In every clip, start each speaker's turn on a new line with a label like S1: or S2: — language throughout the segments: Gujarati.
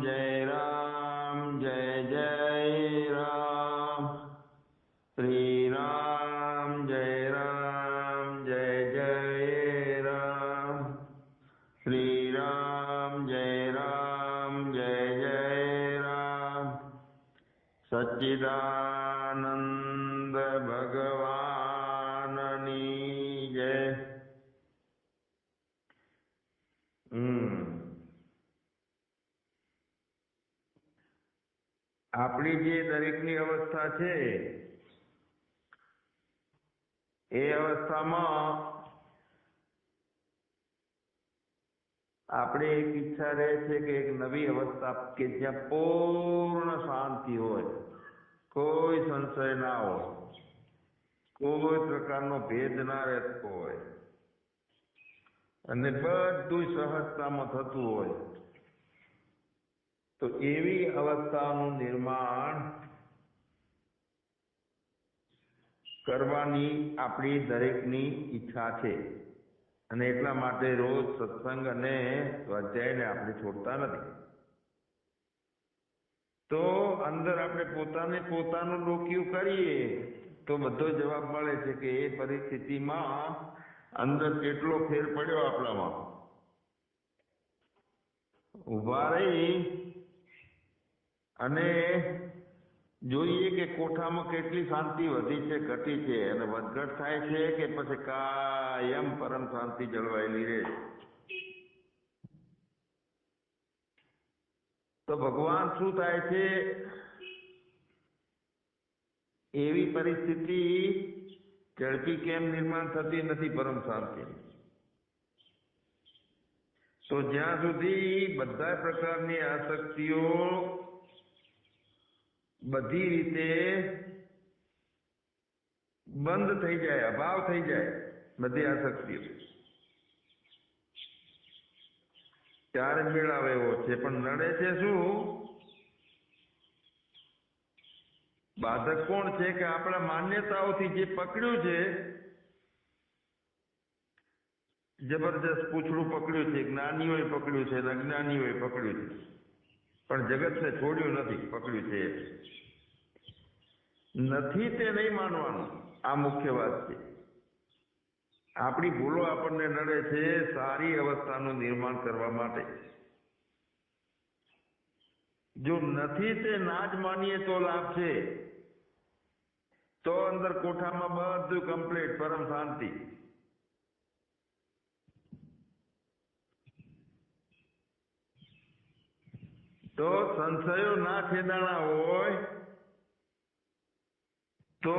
S1: जय राम जय जय राम। श्री અવસ્થા છે. એ અવસ્થામાં આપણે એક ઈચ્છા રહે છે કે એક નવી અવસ્થા કે જ્યાં પૂર્ણ શાંતિ હોય. કોઈ સંશય ના હોય. કોઈ પ્રકારનો ભેદ ના રહેતો હોય. અને બધું સહજતામાં થતું હોય. તો એવી અવસ્થાનું નિર્માણ કરવાની આપણી દરેકની ઈચ્છા છે. અને એટલા માટે રોજ સત્સંગ અને સ્વાધ્યાયને આપણે છોડતા નથી. તો અંદર આપણે પોતાને પોતાનું ડોક્યું કરીએ, તો બધો જવાબ મળે છે કે એ પરિસ્થિતિમાં અંદર કેટલો ફેર પડ્યો આપણામાં. ઊભા રહી અને જોઈએ કે કોઠામાં કેટલી શાંતિ વધી છે, ઘટી છે અને વધઘટ થાય છે કે પછી કાયમ પરમ શાંતિ જળવાયેલી રહે તો ભગવાન શું થાય છે? એવી પરિસ્થિતિ ઝડપી કેમ નિર્માણ થતી નથી પરમ શાંતિ? તો જ્યાં સુધી બધા પ્રકારની આસક્તિઓ બધી રીતે બંધ થઈ જાય, અભાવ થઈ જાય, બધી આસક્તિઓ. ત્યારે મેળાવે એવો છે, પણ નડે છે શું? બાધક કોણ છે કે આપણા માન્યતાઓથી જે પકડ્યું છે? જબરજસ્ત પૂછડું પકડ્યું છે, જ્ઞાનીઓએ પકડ્યું છે અજ્ઞાનીઓએ પકડ્યું છે. પણ જગતને છોડ્યું નથી, પકડ્યું છે નથી તે નહીં માનવાનું. આ મુખ્ય વાત છે. આપણી ભૂલો આપણને નડે છે સારી અવસ્થાનું નિર્માણ કરવા માટે. જો નથી તે ના જ માનીએ તો લાભ છે. તો અંદર કોઠામાં બધું કમ્પ્લીટ પરમ શાંતિ. તો સંશયો ના ખેદાણા હોય, તો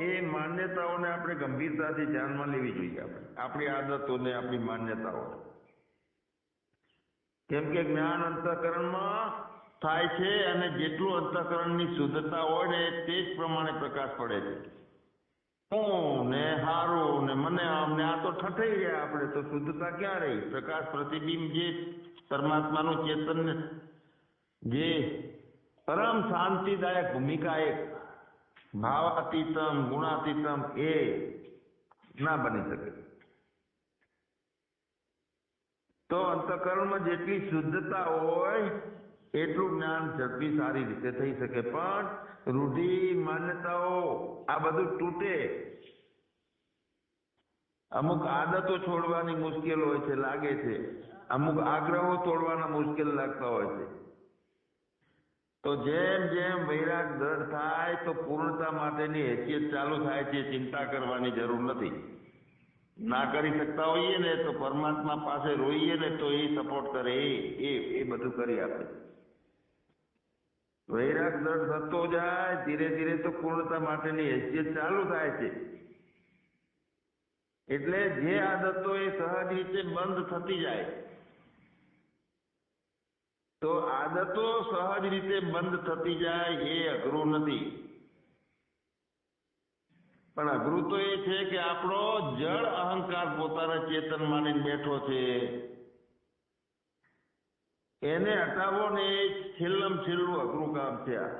S1: એ માન્યતાઓને આપણે ગંભીરતાથી ધ્યાનમાં લેવી જોઈએ આપણે. આપણી આદતોને, આપણી માન્યતાઓને. કેમ કે જ્ઞાન અંતઃકરણમાં થાય છે અને જેટલું અંતઃકરણની શુદ્ધતા હોય ને તે જ પ્રમાણે પ્રકાશ પડે છે. હું ને હારું ને મને આમ ને આ તો ઠઠાઈ ગયા આપણે, તો શુદ્ધતા ક્યાં રહી? પ્રકાશ પ્રતિબિંબ જે પરમાત્માનું ચેતન જે. પરમ શાંતિદાયક ભૂમિકા એક. ભાવાતીતમ, ગુણાતીતમ એ ના બની શકે. તો અંતકરણમાં જેટલી શુદ્ધતા હોય, એટલું જ્ઞાન ઝડપી સારી રીતે થઈ શકે. પણ રૂઢિ, માન્યતાઓ આ બધું તૂટે. અમુક આદતો છોડવાની મુશ્કેલ હોય છે, લાગે છે. અમુક આગ્રહો તોડવાના મુશ્કેલ લાગતા હોય છે. તો જેમ જેમ વૈરાગ દ્રઢ થાય, તો પૂર્ણતા માટેની હેસિયત ચાલુ થાય છે, ચિંતા કરવાની જરૂર નથી. ના કરી શકતા હોઈએ ને, તો પરમાત્મા પાસે રોઈએ ને, તો એ સપોર્ટ કરે. એ એ બધું કરી આપે. વૈરાગ દ્રઢ થતો જાય, ધીરે ધીરે તો પૂર્ણતા માટેની હેસિયત ચાલુ થાય છે. એટલે જે આદતો એ સહજ રીતે બંધ થતી જાય. તો આદતો સહજ રીતે બંધ થતી જાય એ અઘરું નથી. પણ અઘરું તો એ છે કે આપણો જળ અહંકાર પોતાના ચેતન માની બેઠો છે. એને હટાવો ને એ છેલ્લમ છેલ્લું અઘરું કામ છે આ.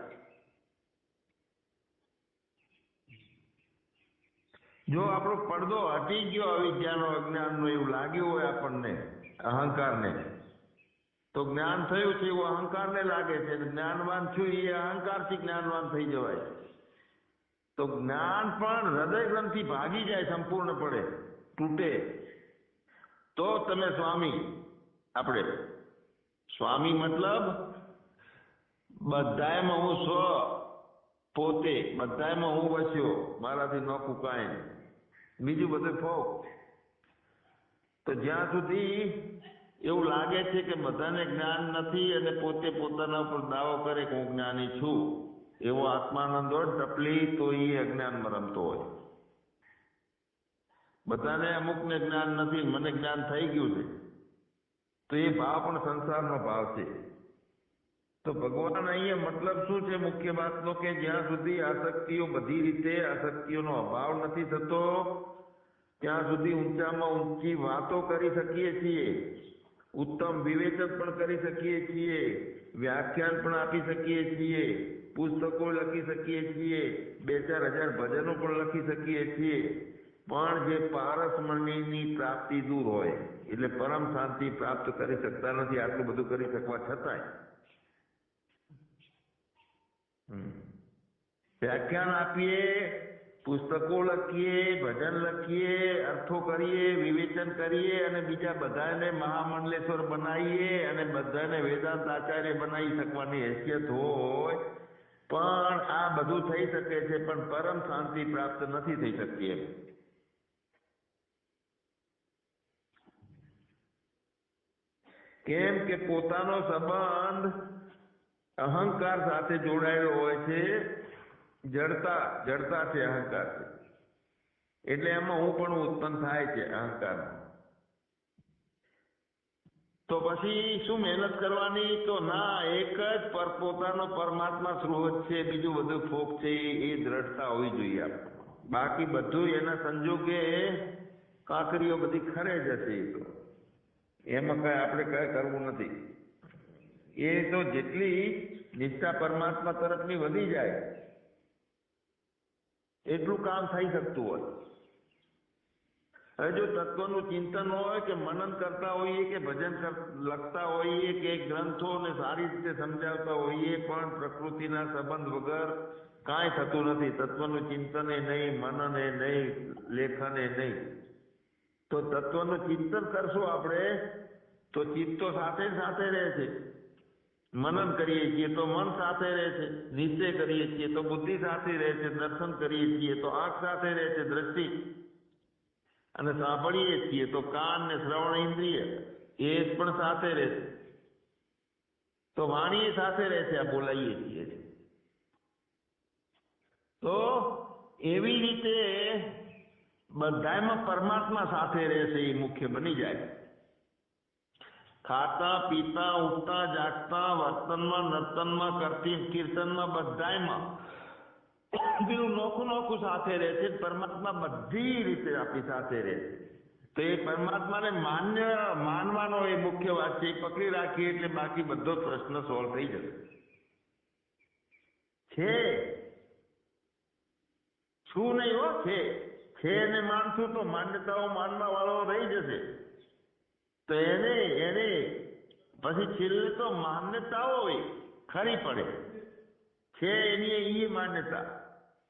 S1: જો આપણો પડદો હટી ગયો અવિદ્યાનો અજ્ઞાનનો એવું લાગ્યું હોય આપણને, અહંકારને તો જ્ઞાન થયું છે, એવું અહંકારને લાગે છે. જ્ઞાનવાન થયું, એ અહંકારથી જ્ઞાનવાન થઈ જવાય. તો જ્ઞાન પણ હૃદય ગ્રંથિ ભાગી જાય સંપૂર્ણપણે, તૂટે. તો તમે સ્વામી, આપણે, સ્વામી મતલબ બધાયમાં હું સ્વ પોતે બધાયમાં હું વસ્યો. મારાથી ન કુકાય બીજું બધું ફોક. તો જ્યાં સુધી એવું લાગે છે કે બધાને જ્ઞાન નથી અને પોતે પોતાના ઉપર દાવો કરે કે હું જ્ઞાની છું. એવો આત્માનંદ હોય, ટપલી તો એ અજ્ઞાનમાં રમતો હોય. બધાને અમુકને જ્ઞાન નથી, મને જ્ઞાન થઈ ગયું છે. તો એ ભાવ પણ સંસારનો ભાવ છે. તો ભગવાન અહીંયા મતલબ શું છે? મુખ્ય વાતનો કે જ્યાં સુધી આસક્તિઓ બધી રીતે આસક્તિઓનો અભાવ નથી થતો, ત્યાં સુધી ઊંચામાં ઊંચી વાતો કરી શકીએ છીએ. ઉત્તમ વિવેચન પણ કરી શકીએ છીએ, વ્યાખ્યાન પણ આપી શકીએ છીએ, પુસ્તકો લખી શકીએ છીએ બે ચાર હજાર ભજનો પણ લખી શકીએ છીએ પણ જે પારસમણીની પ્રાપ્તિ દૂર હોય, એટલે પરમ શાંતિ પ્રાપ્ત કરી શકતા નથી, આટલું બધું કરી શકવા છતાંય. વ્યાખ્યાન આપીએ પુસ્તકો લખીએ ભજન લખીએ અર્થો કરીએ, વિવેચન કરીએ અને બીજા બધાને મહામંડલેશ્વર બનાવીએ અને બધાને વેદાંત આચાર્ય બનાવી શકવાની હેસિયત હોય, પણ આ બધું થઈ શકે છે, પણ પરમ શાંતિ પ્રાપ્ત નથી થઈ શકતી એમ. કેમ કે પોતાનો સંબંધ અહંકાર સાથે જોડાયેલો હોય છે જડતા જડતા છે અહંકાર છે. એટલે એમાં હું પણ ઉત્પન્ન થાય છે અહંકાર તો પછી શું મહેનત કરવાની? તો ના, એક જ પર પોતાનો પરમાત્મા સ્રોત છે, બીજું બધું ફોક છે, એ દ્રઢતા હોવી જોઈએ આપણે બાકી બધું એના સંજોગે કાંકરીઓ બધી ખરે જશે તો. એમાં કઈ આપણે કઈ કરવું નથી. એ તો જેટલી નિષ્ઠા પરમાત્મા તરફની વધી જાય એટલું કામ થઈ શકતું હોય. હવે જો તત્વનું ચિંતન હોય કે મનન કરતા હોઈએ કે ભજન લખતા હોઈએ કે ગ્રંથોને સારી રીતે સમજાવતા હોઈએ પણ પ્રકૃતિના સંબંધ વગર કાંઈ થતું નથી. તત્વનું ચિંતન નહીં, મનન નહીં, લેખન એ નહીં. તો તત્વનું ચિંતન કરશું આપણે તો ચિત્તો સાથે સાથે રહે છે. મનન કરીએ છીએ તો મન સાથે રહે છે, નિશ્ચય કરીએ છીએ તો બુદ્ધિ સાથે રહે છે, દર્શન કરીએ છીએ તો આંખ સાથે રહે છે, દ્રષ્ટિ. અને સાંભળીએ છીએ તો કાન ને શ્રવણ ઇન્દ્રિય, એ પણ સાથે રહે છે. તો વાણી સાથે રહે છે, આ બોલાઈએ છીએ તો એવી રીતે બધામાં પરમાત્મા સાથે રહેશે એ મુખ્ય બની જાય. ખાતા, પીતા, ઉઠતા, જાગતા, વર્તનમાં, નર્તનમાં, કરતી, કીર્તનમાં, બધાયમાં પેલું નોખું નોખું સાથે રહે છે. પરમાત્મા બધી રીતે આપણી સાથે રહે છે. તો એ પરમાત્માને માન્ય, માનવાનો એ મુખ્ય વાત છે. પકડી રાખીએ એટલે બાકી બધો પ્રશ્ન સોલ્વ થઈ જશે. છે. છું નહીં હો, છે. છે ને માનશું તો માન્યતાઓ માનવા વાળો રહી જશે. તો એને એને પછી છેલ્લે તો માન્યતાઓ હોય, ખરી પડે. છે એની એ માન્યતા.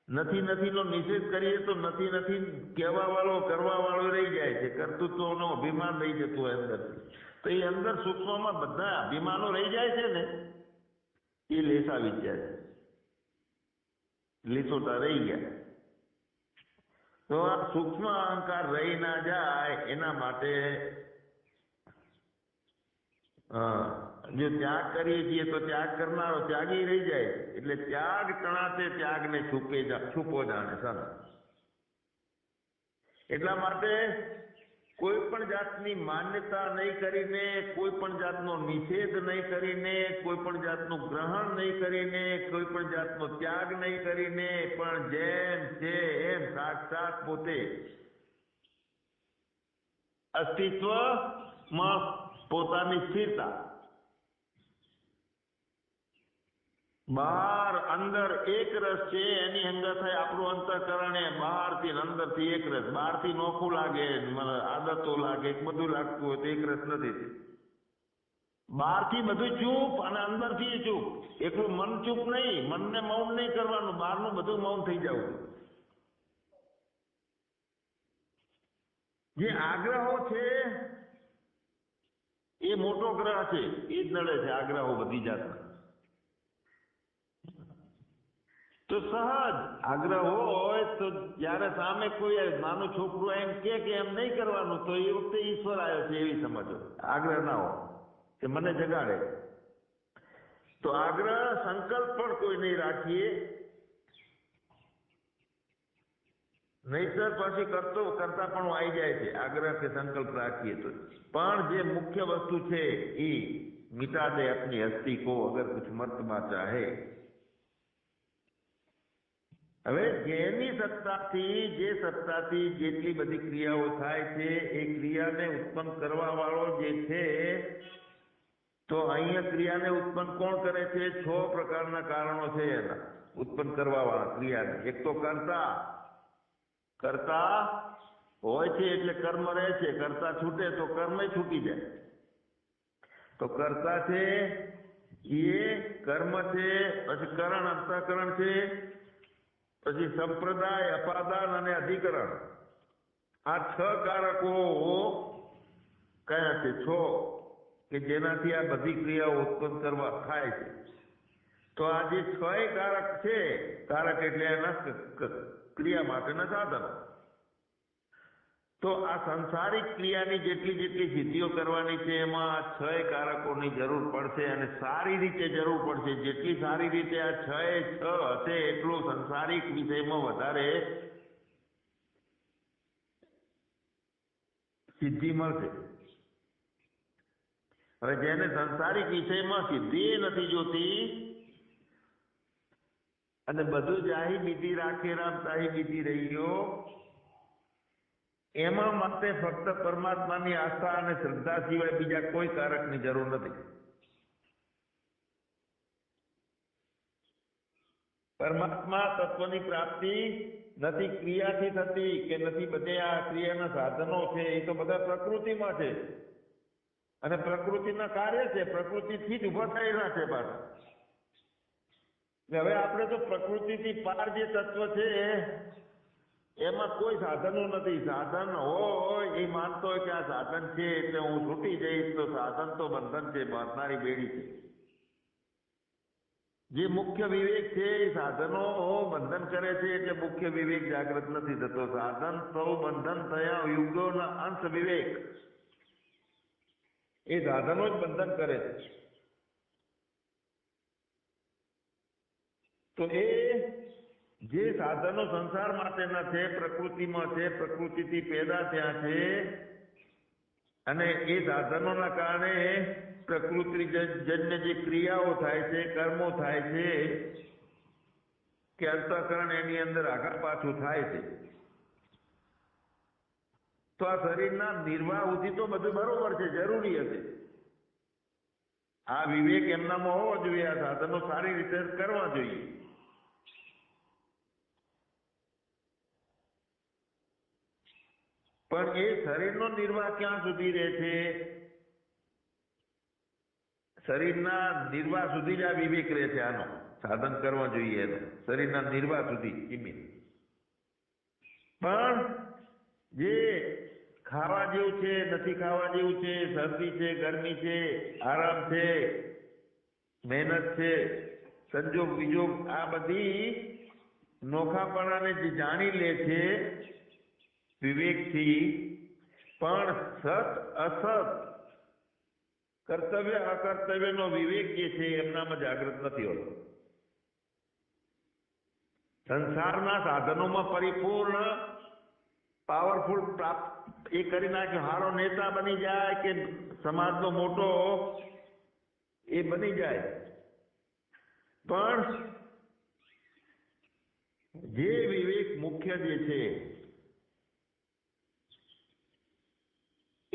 S1: નથી નથી નો નિષેધ કરીએ તો નથી નથી કહેવા વાળો કરવા વાળો રહી જાય છે. કર્તૃત્વનો અભિમાન રહી જતું હોય અંદર તો એ અંદર સૂક્ષ્મમાં બધા અભિમાનો રહી જાય છે ને, એ લેસા વિચાર છે. લીસોટા રહી ગયા. તો આ સૂક્ષ્મ અહંકાર રહી ના જાય એના માટે જો ત્યાગ કરીએ છીએ તો ત્યાગ કરનારો ત્યાગી રહી જાય. એટલે ત્યાગ તણાતે ત્યાગને છૂપે છૂપો જાણે સર એટલા માટે કોઈ પણ જાતની માન્યતા નહીં કરીને, કોઈ પણ જાતનો નિષેધ નહીં કરીને, કોઈ પણ જાતનું ગ્રહણ નહીં કરીને, કોઈ પણ જાતનો ત્યાગ નહીં કરીને, પણ જેમ છે એમ સાક્ષાત પોતે અસ્તિત્વમાં પોતાની સ્થિરતા. બહાર અંદર એક રસ છે, એની અંદર આપણું અંતઃકરણ એ બહારથી અંદરથી એક રસ. બહારથી નોખું લાગે આદતો લાગે બધું લાગતું હોય તો એક રસ નથી. બહારથી બધું ચૂપ અને અંદરથી ચૂપ. એકલું મન ચૂપ નહીં, મનને મૌન નહીં કરવાનું, બહારનું બધું મૌન થઈ જવું. જે આગ્રહો છે એ મોટો ગ્રહ છે, એ જ નડે છે, આગ્રહો બધી જાતના તો સહજ આગ્રહ હોય તો જ્યારે સામે કોઈ નાનું છોકરું એમ કે કે એમ નહીં કરવાનું, તો એ વખતે ઈશ્વર આવ્યો છે એવી સમજો આગ્રહ ના હોય, કે મને જગાડે. તો આગ્રહ સંકલ્પ પણ કોઈ નહીં રાખીએ નહીતરપાસી કરતો કરતા પણ આવી જાય છે આગ્રહ કે સંકલ્પ રાખીએ તો પણ જે મુખ્ય વસ્તુ છે એ મિટા દે અપની હસ્તી કો અગર કુછ મર્તમાં ચાહે હવે જેની સત્તાથી જે સત્તાથી જેટલી બધી ક્રિયાઓ થાય છે એ ક્રિયાને ઉત્પન્ન કરવા વાળો જે છે તો અહીંયા ક્રિયાને ઉત્પન્ન કોણ કરે છે છ પ્રકારના કારણો છે એના ઉત્પન્ન કરવા વાળા ક્રિયાને એક તો કરતા કરતા હોય છે એટલે કર્મ રહે છે, કરતા છૂટે તો કર્મ છૂટી જાય. તો કરતા છે એ કર્મ છે, પછી કરણ, અંતઃકરણ છે, પછી સંપ્રદાય, અપાદાન અને અધિકરણ. આ છ કારકો કયા છે? છ. કે જેનાથી આ બધી ક્રિયાઓ ઉત્પન્ન કરવા થાય છે. તો આ જે છ કારક છે, કારક એટલે એના ક્રિયા માટેના સાધનો. તો આ સંસારિક ક્રિયાની જેટલી જેટલી સિદ્ધિઓ કરવાની છે, એમાં છ કારકોની જરૂર પડશે અને સારી રીતે જરૂર પડશે. જેટલી સારી રીતે આ છ છ હશે, એટલું સંસારિક વિષયમાં વધારે સિદ્ધિ મળશે. હવે જેને સંસારિક વિષયમાં સિદ્ધિ નથી જોતી અને બધું જાહી બીધી રાખે, રામ તાહી બીજી રહી ગયો એમાં માટે ફક્ત પરમાત્માની આસ્થા અને શ્રદ્ધા સિવાય બીજા કોઈ કારકની જરૂર નથી. પરમાત્મા તત્વની પ્રાપ્તિ નથી ક્રિયાથી થતી કે નથી બધે આ ક્રિયાના સાધનો છે, એ તો બધા પ્રકૃતિમાં છે. અને પ્રકૃતિના કાર્ય છે, પ્રકૃતિથી જ ઊભા થયેલા છે પાછા. હવે આપણે તો પ્રકૃતિથી પાર જે તત્વ છે, એમાં કોઈ સાધનો નથી. સાધન હોય, એ માનતો હોય કે આ સાધન છે, એટલે હું છૂટી જઈશ તો સાધન તો બંધન છે બાંધનારી બેડી છે. જે મુખ્ય વિવેક છે, એ સાધનો બંધન કરે છે, એટલે મુખ્ય વિવેક જાગૃત નથી થતો. સાધન સૌ બંધન થયા યુગોના અંશ વિવેક. એ સાધનો જ બંધન કરે છે. તો એ જે સાધનો સંસાર માટેના છે પ્રકૃતિમાં છે પ્રકૃતિથી પેદા થયા છે અને એ સાધનોના કારણે પ્રકૃતિ જન્ય જે ક્રિયાઓ થાય છે કર્મો થાય છે કે અંતઃકરણ એની અંદર આગળ પાછું થાય છે. તો આ શરીરના નિર્વાહ સુધી તો બધું બરોબર છે જરૂરી હશે. આ વિવેક એમનામાં હોવો જોઈએ આ સાધનો સારી રીતે કરવા જોઈએ. પણ એ શરીરનો નિર્વાહ ક્યાં સુધી રહે છે? શરીરના નિર્વાહ સુધી જ આ વિવેક રહે છે આનો. સાધન કરવા જોઈએ એનો. શરીરના નિર્વાહ સુધી કિમિત પણ જે ખાવા જેવું છે, નથી ખાવા જેવું છે, શરદી છે, ગરમી છે, આરામ છે, મહેનત છે, સંજોગ વિજોગ, આ બધી નોખાપણાને જે જાણી લે છે વિવેકથી પણ સત અસત કર્તવ્ય અકર્તવ્યનો વિવેક જે છે એમનામાં જાગૃત નથી હોતો. સંસારના સાધનોમાં પરિપૂર્ણ પાવરફુલ પ્રાપ્ત એ કરી નાખ્યો. હારો નેતા બની જાય કે સમાજનો મોટો એ બની જાય. પણ જે વિવેક મુખ્ય જે છે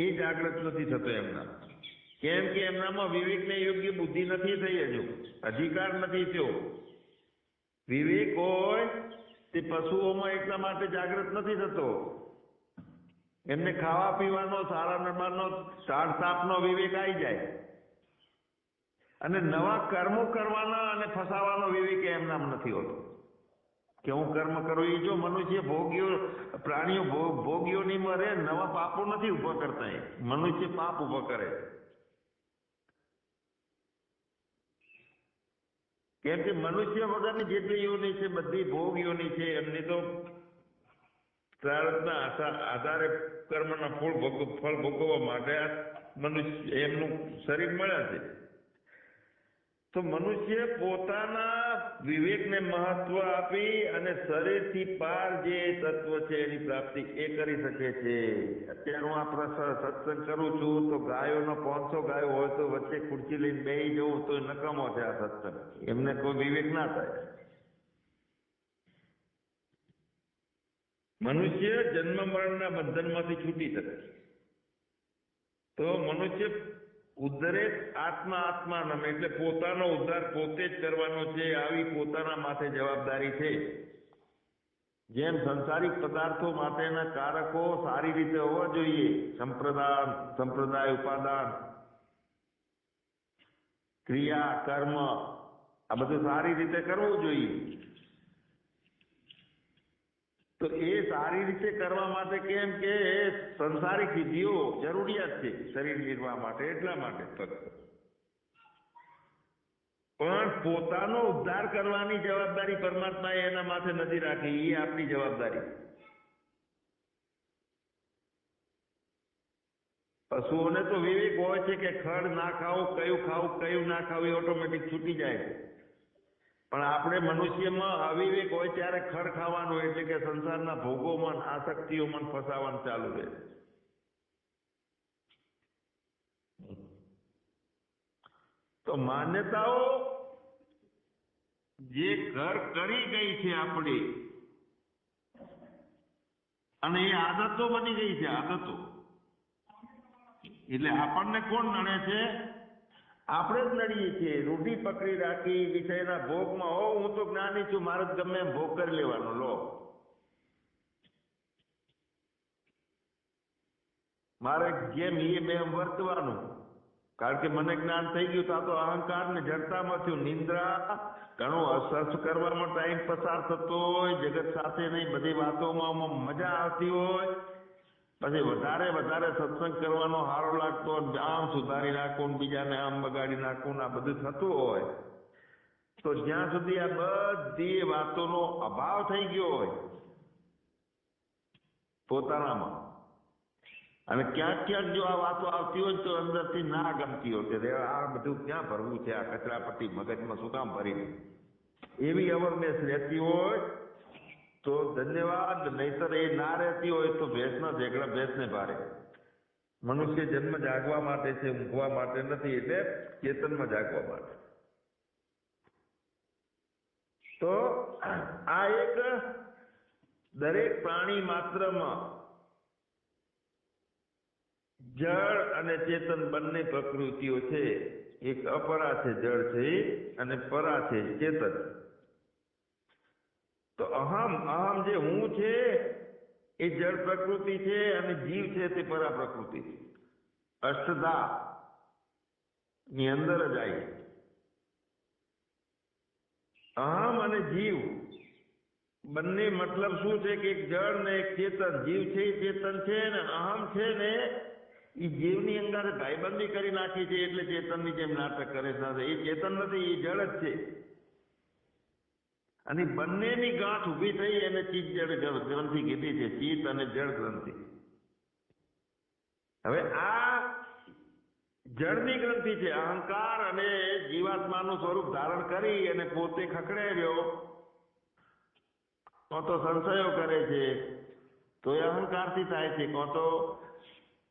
S1: એ જાગૃત નથી થતો એમના. કેમ કે એમનામાં વિવેકને યોગ્ય બુદ્ધિ નથી થઈ હજુ. અધિકાર નથી થયો. વિવેક હોય તે પશુઓમાં એટલા માટે જાગૃત નથી થતો. એમને ખાવા પીવાનો, સારા નરમાનો સાર સાપનો વિવેક આવી જાય. અને નવા કર્મો કરવાના અને ફસાવાનો વિવેક એમનામાં નથી હોતો. કે હું કર્મ કરું એ જો મનુષ્ય ભોગ્યો પ્રાણીઓ ભોગ્યોની મરે નવા પાપો નથી ઊભા કરતા એ. મનુષ્ય પાપ ઊભા કરે. કેમ કે મનુષ્ય વગરની જેટલી યોની છે, બધી ભોગ યોની છે, એમની તો પ્રારબ્ધના આધારે કર્મના ફળ ભોગ ફળ ભોગવવા માટે મનુષ્ય એમનું શરીર મળ્યા છે. તો મનુષ્ય પોતાના વિવેકને મહત્વ આપી અને શરીરથી પાર જે તત્વ છે એની પ્રાપ્તિ એ કરી શકે છે. અત્યારે હું આ સત્સંગ કરું છું, તો ગાયોનો પાંચસો ગાયો હોય તો વચ્ચે ખુરશી લઈને બેસી જવું તો નકામો છે આ સત્સંગ. એમને કોઈ વિવેક ના થાય. મનુષ્ય જન્મ મરણના બંધનમાંથી છૂટી શકે. તો મનુષ્ય ઉદ્ધરેક આત્મા આત્માનમ એટલે પોતાનો ઉદ્ધાર પોતે જ કરવાનો છે, આવી પોતાના માથે જવાબદારી છે. જેમ સંસારિક પદાર્થો માટેના કારકો સારી રીતે હોવા જોઈએ. સંપ્રદાન, સંપ્રદાય ઉપાદાન, ક્રિયા, કર્મ, આ બધું સારી રીતે કરવું જોઈએ. તો એ સારી રીતે કરવા માટે કેમ કે સંસારિક વિધિઓ જરૂરિયાત છે શરીર નિર્વાહ માટે, એટલા માટે પણ પોતાનો ઉદ્ધાર કરવાની જવાબદારી પરમાત્માએ એના માથે નથી રાખી એ આપણી જવાબદારી. પશુઓને તો વિવેક હોય છે કે ખડ ના ખાવું કયું ખાવું, કયું ના ખાવું ઓટોમેટિક છૂટી જાય છે. પણ આપણે મનુષ્યમાં અવિવેક હોય ત્યારે ખર ખાવાનું એટલે કે સંસારના ભોગોમાં ને આસક્તિઓમાં ફસાવાનું ચાલુ રહે તો માન્યતાઓ જે ઘર કરી ગઈ છે આપણી, અને એ આદતો બની ગઈ છે, આદતો. એટલે આપણને કોણ નડે છે? આપણે જ નડીએ છીએ. રૂઢી પકડી રાખી વિષયના ભોગમાં હો, હું તો જ્ઞાની છું, મારે ગમે એમ ભોગ કરી લેવાનો. લો. મારે જેમ એ બે વર્તવાનું. કારણ કે મને જ્ઞાન થઈ ગયું તો તો અહંકાર ને જડતામાં થયું. નિંદ્રા ઘણું અસર્ચ કરવામાં ટાઈમ પસાર થતો હોય, જગત સાથે નહીં, બધી વાતોમાં મજા આવતી હોય. પછી વધારે વધારે સત્સંગ કરવાનો સારો લાગતો આમ સુધારી નાખવું ને બીજાને આમ બગાડી નાખવું ને આ બધું થતું હોય, તો જ્યાં સુધી આ બધી વાતોનો અભાવ થઈ ગયો હોય પોતાનામાં, અને ક્યાંક ક્યાંક જો આ વાતો આવતી હોય તો અંદરથી ના ગમતી હોય કે આ બધું ક્યાં ભરવું છે? આ કચરાપટ્ટી મગજમાં શું કામ ભરીને એવી અવેરનેસ રહેતી હોય તો ધન્યવાદ, નહીતર એ ના રહેતી હોય તો ભેંસના ઝેકડા ભેંસને ભારે. મનુષ્ય જન્મ જાગવા માટે છે, ઊંઘવા માટે નથી, એટલે ચેતનમાં જાગવા માટે. તો આ એક દરેક પ્રાણી માત્રમાં જળ અને ચેતન બંને પ્રકૃતિઓ છે. એક અપરા છે, જળ છે અને પરા છે, ચેતન. તો અહમ અહમ જે હું છે, એ જળ પ્રકૃતિ છે અને જીવ છે તે પરા પ્રકૃતિ છે. અષ્ટદા ની અંદર જ આવી. અહમ અને જીવ, બંને મતલબ શું છે કે એક જળ ને એક ચેતન? જીવ છે એ ચેતન છે ને અહમ છે ને એ જીવની અંદર ભાઈબંધી કરી નાખી છે એટલે ચેતનની જેમ નાટક કરે છે. એ ચેતન નથી, એ જળ જ છે. અને બંનેની ગાંઠ ઊભી થઈ એને ચિત્ત જળ ગ્રંથિ કીધી છે, ચિત્ત અને જળ ગ્રંથિ. હવે આ જળની ગ્રંથિ છે, અહંકાર અને જીવાત્માનું સ્વરૂપ ધારણ કરી અને પોતે ખખડાવ્યો કાં તો સંશયો કરે છે તો એ અહંકારથી થાય છે કાં તો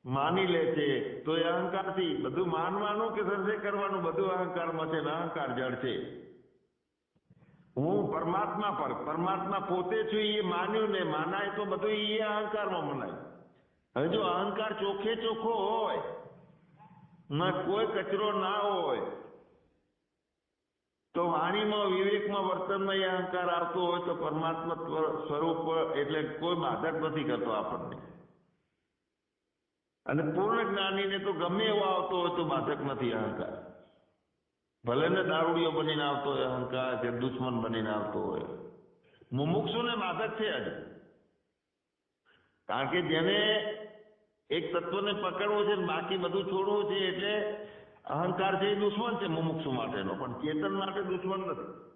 S1: માની લે છે તો એ અહંકારથી. બધું માનવાનું કે સંશય કરવાનું? બધું અહંકારમાં છે અહંકાર જળ છે. હું પરમાત્મા પર પરમાત્મા પોતે છું એ માન્યું ને માનાય તો બધું એ અહંકારમાં મનાય. હવે જો અહંકાર ચોખ્ખે ચોખ્ખો હોય કોઈ કચરો ના હોય તો વાણીમાં વિવેકમાં વર્તનમાં એ અહંકાર આવતો હોય તો પરમાત્મા સ્વરૂપ એટલે કોઈ બાધક નથી કરતો આપણને. અને પૂર્ણ જ્ઞાનીને તો ગમે એવો આવતો હોય તો બાધક નથી અહંકાર. ભલે ને દારૂડિયો બનીને આવતો હોય, અહંકાર કે દુશ્મન બનીને આવતો હોય. મુમુક્ષુને બાધક છે જ. કારણ કે જેને એક તત્વને પકડવો છે બાકી બધું છોડવું છે એટલે અહંકાર છે એ દુશ્મન છે મુમુક્ષુ માટેનો. પણ ચેતન માટે દુશ્મન નથી.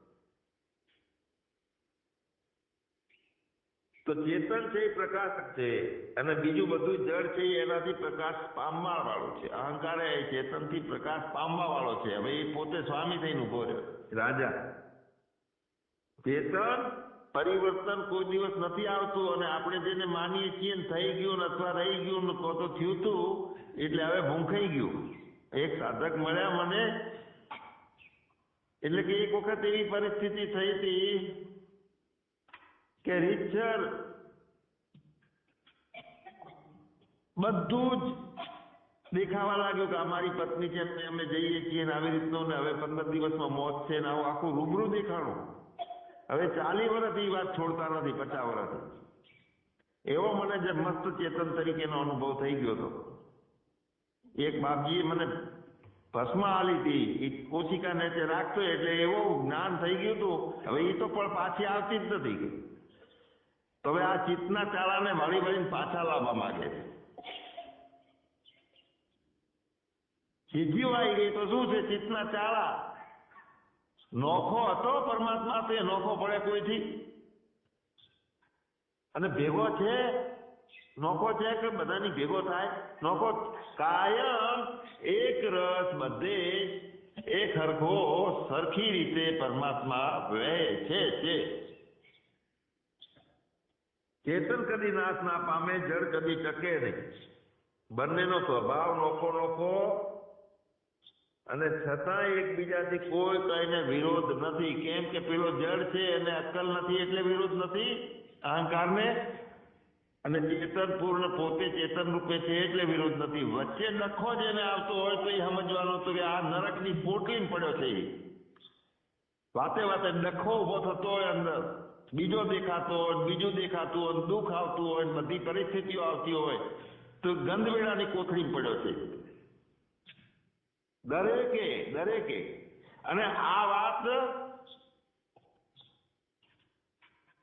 S1: તો ચેતન છે એ પ્રકાશક છે. અને બીજું બધું જળ છે એનાથી પ્રકાશ પામવા વાળો છે. અહંકાર એ ચેતનથી પ્રકાશ પામવા વાળો છે. હવે એ પોતે સ્વામી થઈને ઊભો રહ્યો. રાજા, ચેતન પરિવર્તન કોઈ દિવસ નથી આવતું અને આપણે જેને માનીએ છીએ થઈ ગયું ને અથવા રહી ગયું તો થયું તું, એટલે હવે ભૂંખાઈ ગયું. એક સાધક મળ્યા મને, એટલે કે એક વખત એવી પરિસ્થિતિ થઈ હતી કે રીતસર બધું જ દેખાવા લાગ્યું કે અમારી પત્ની છે એમને અમે જઈએ છીએ આવી રીતનું ને હવે પંદર દિવસમાં મોત છે ને આવું આખું રૂબરૂ દેખાણું. હવે ચાલી વર્ષ એ વાત છોડતા નથી, પચાસ વર્ષથી. એવો મને જે મસ્ત ચેતન તરીકેનો અનુભવ થઈ ગયો હતો. એક બાપજીએ મને ભસ્મ આલી હતી. એ કોશિકા નેચે રાખતો એટલે એવો જ્ઞાન થઈ ગયું હતું. હવે એ તો પણ પાછી આવતી જ નથી. તો હવે આ ચિત્તના ચાળાને વળી વળીને પાછા લાવવા માંગે છે. આવી ગઈ તો શું છે? ચિત્તના ચાળા નોખો હતો પરમાત્મા તે નોખો પડે કોઈથી? અને ભેગો છે? નોખો છે કે બધાની ભેગો થાય? નોખો કાયમ એક રસ બધે, એક હરખો સરખી રીતે પરમાત્મા વહે છે છે. ચેતન કદી નાશ ના પામે, જળ કદી ટકે નહીં. બંનેનો સ્વભાવ નોખો નોખો અને છતાં એકબીજાથી કોઈ કઈને વિરોધ નથી. કેમ કે પેલો જળ છે, એને અક્કલ નથી એટલે વિરોધ નથી અહંકારને. અને ચેતન પૂર્ણ પોતે ચેતન રૂપે છે એટલે વિરોધ નથી. વચ્ચે નખો જ એને આવતો હોય તો એ સમજવાનો તો કે આ નરકની પોટલી પડ્યો છે વાતે વાતે નખો ઊભો થતો હોય અંદર. બીજો દેખાતો હોય, બીજું દેખાતું હોય, દુઃખ આવતું હોય, બધી પરિસ્થિતિઓ આવતી હોય, તો ગંધવેડાની કોથળી પડ્યો છે. દરેકે દરેકે. અને આ વાત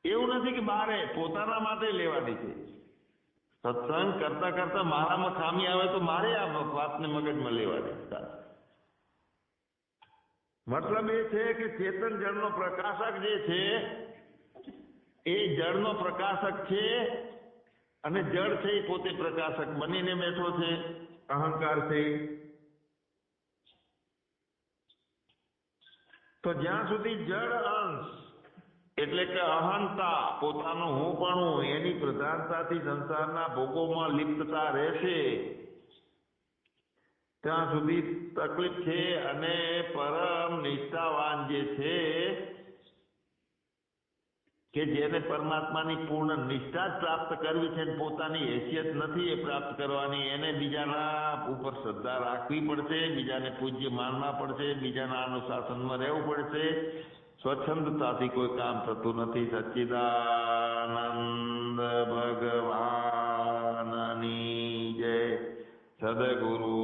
S1: એવું નથી કે બારે પોતાના માટે લેવાની છે. સત્સંગ કરતા કરતા મારામાં ખામી આવે તો મારે આ વાતને મગજમાં લેવાની મતલબ એ છે કે ચેતન જળનો પ્રકાશક જે છે એ જળનો પ્રકાશક છે અને જળ છે એ પોતે પ્રકાશક. બનીને બેઠો છે. અહંકાર છે. તો જ્યાં સુધી જળ અંશ એટલે કે અહંતા પોતાનું હું પણ એની પ્રધાનતાથી સંસારના ભોગોમાં લિપ્તતા રહેશે, ત્યાં સુધી તકલીફ છે અને પરમ નિષ્ઠાવાન જે છે કે જેને પરમાત્માની પૂર્ણ નિષ્ઠા જ પ્રાપ્ત કરવી છે પોતાની હેસિયત નથી એ પ્રાપ્ત કરવાની, એને બીજાના ઉપર શ્રદ્ધા રાખવી પડશે, બીજાને પૂજ્ય માનવા પડશે, બીજાના અનુશાસનમાં રહેવું પડશે. સ્વચ્છંદતાથી કોઈ કામ થતું નથી. સચ્ચિદાનંદ ભગવાનની જય. સદગુરુ